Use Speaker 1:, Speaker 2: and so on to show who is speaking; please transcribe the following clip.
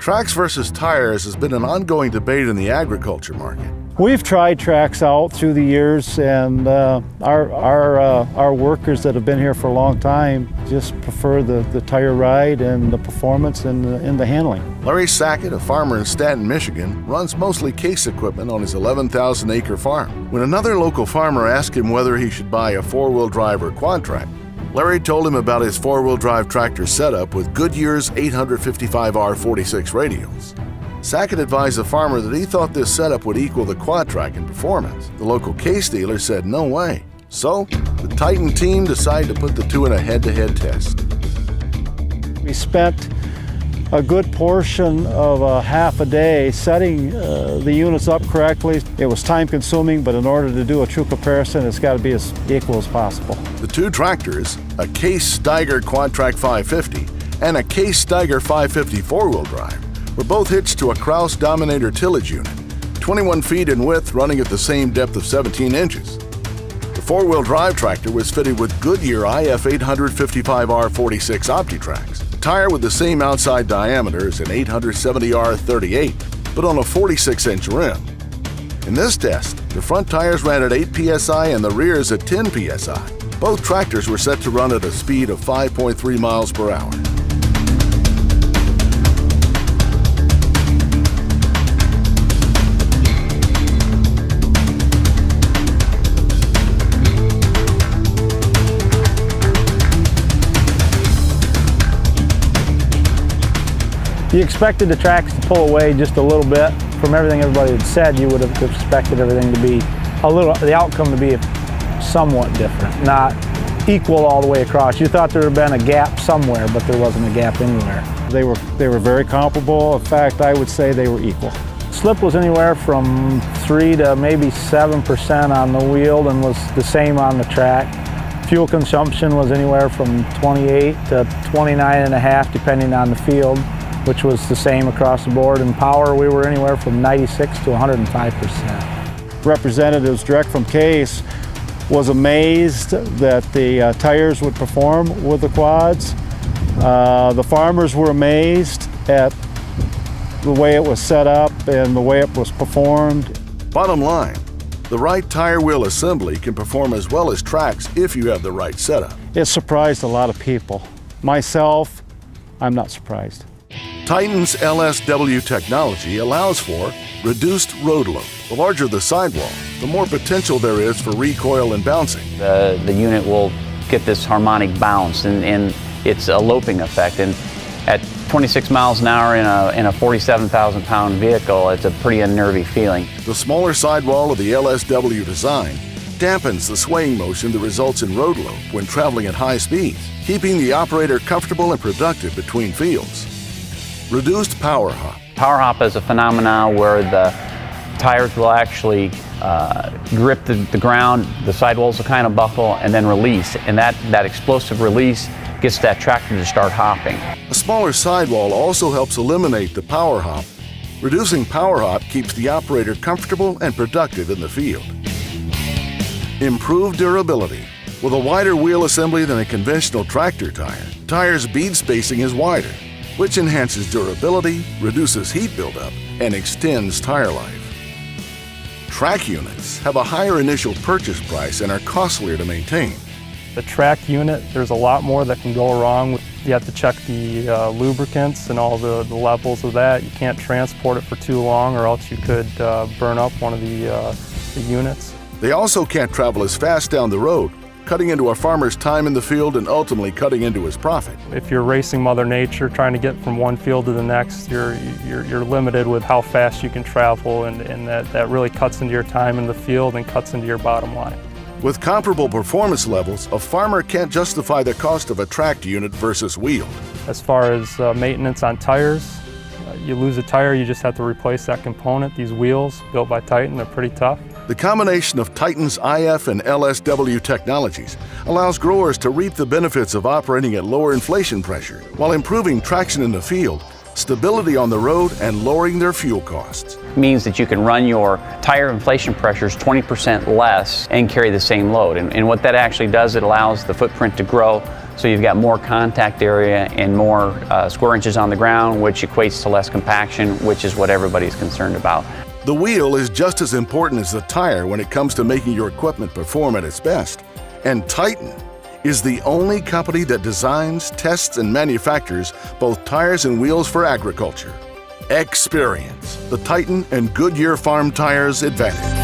Speaker 1: Tracks versus tires has been an ongoing debate in the agriculture market.
Speaker 2: We've tried tracks out through the years, and uh, our our uh, our workers that have been here for a long time just prefer the, the tire ride and the performance and the, and the handling.
Speaker 1: Larry Sackett, a farmer in Stanton, Michigan, runs mostly case equipment on his 11,000 acre farm. When another local farmer asked him whether he should buy a four wheel drive or quad track, Larry told him about his four wheel drive tractor setup with Goodyear's 855R46 radials. Sackett advised the farmer that he thought this setup would equal the quad track in performance. The local case dealer said no way. So, the Titan team decided to put the two in a head to head test.
Speaker 2: We spent a good portion of a half a day setting uh, the units up correctly. It was time consuming, but in order to do a true comparison, it's got to be as equal as possible.
Speaker 1: The two tractors, a Case Steiger Quadtrac 550 and a Case Steiger 550 four wheel drive, were both hitched to a Kraus Dominator tillage unit, 21 feet in width, running at the same depth of 17 inches. The four wheel drive tractor was fitted with Goodyear IF 855R46 OptiTracks, tire with the same outside diameter as an 870R38, but on a 46 inch rim. In this test, the front tires ran at 8 psi and the rears at 10 psi. Both tractors were set to run at a speed of 5.3 miles per hour.
Speaker 3: You expected the tracks to pull away just a little bit. From everything everybody had said, you would have expected everything to be a little, the outcome to be somewhat different, not equal all the way across. You thought there had been a gap somewhere, but there wasn't a gap anywhere.
Speaker 2: They were they were very comparable. In fact, I would say they were equal.
Speaker 3: Slip was anywhere from three to maybe seven percent on the wheel, and was the same on the track. Fuel consumption was anywhere from 28 to 29 and a half, depending on the field which was the same across the board. In power, we were anywhere from 96 to 105 percent.
Speaker 2: Representatives direct from Case was amazed that the uh, tires would perform with the quads. Uh, the farmers were amazed at the way it was set up and the way it was performed.
Speaker 1: Bottom line, the right tire wheel assembly can perform as well as tracks if you have the right setup.
Speaker 2: It surprised a lot of people. Myself, I'm not surprised.
Speaker 1: Titan's LSW technology allows for reduced road load. The larger the sidewall, the more potential there is for recoil and bouncing.
Speaker 4: The, the unit will get this harmonic bounce and, and it's a loping effect. And at 26 miles an hour in a, in a 47,000 pound vehicle, it's a pretty unnerving feeling.
Speaker 1: The smaller sidewall of the LSW design dampens the swaying motion that results in road lope when traveling at high speeds, keeping the operator comfortable and productive between fields. Reduced power hop.
Speaker 4: Power hop is a phenomenon where the tires will actually uh, grip the, the ground, the sidewalls will kind of buckle and then release. And that, that explosive release gets that tractor to start hopping.
Speaker 1: A smaller sidewall also helps eliminate the power hop. Reducing power hop keeps the operator comfortable and productive in the field. Improved durability. With a wider wheel assembly than a conventional tractor tire, tire's bead spacing is wider, which enhances durability, reduces heat buildup, and extends tire life. Track units have a higher initial purchase price and are costlier to maintain.
Speaker 5: The track unit, there's a lot more that can go wrong. You have to check the uh, lubricants and all the, the, levels of that. You can't transport it for too long or else you could uh, burn up one of the, uh, the units.
Speaker 1: They also can't travel as fast down the road, cutting into a farmer's time in the field and ultimately cutting into his profit.
Speaker 5: If you're racing Mother Nature, trying to get from one field to the next, you're, you're, you're limited with how fast you can travel, and, and that, that really cuts into your time in the field and cuts into your bottom line.
Speaker 1: With comparable performance levels, a farmer can't justify the cost of a tracked unit versus wheeled.
Speaker 5: As far as uh, maintenance on tires, uh, you lose a tire, you just have to replace that component. These wheels, built by Titan, they're pretty tough.
Speaker 1: The combination of Titan's IF and LSW technologies allows growers to reap the benefits of operating at lower inflation pressure while improving traction in the field, stability on the road, and lowering their fuel costs.
Speaker 4: means that you can run your tire inflation pressures 20% less and carry the same load. And, and what that actually does, it allows the footprint to grow So you've got more contact area and more uh, square inches on the ground, which equates to less compaction, which is what everybody's concerned about.
Speaker 1: The wheel is just as important as the tire when it comes to making your equipment perform at its best. And Titan is the only company that designs, tests, and manufactures both tires and wheels for agriculture. Experience the Titan and Goodyear Farm Tires Advantage.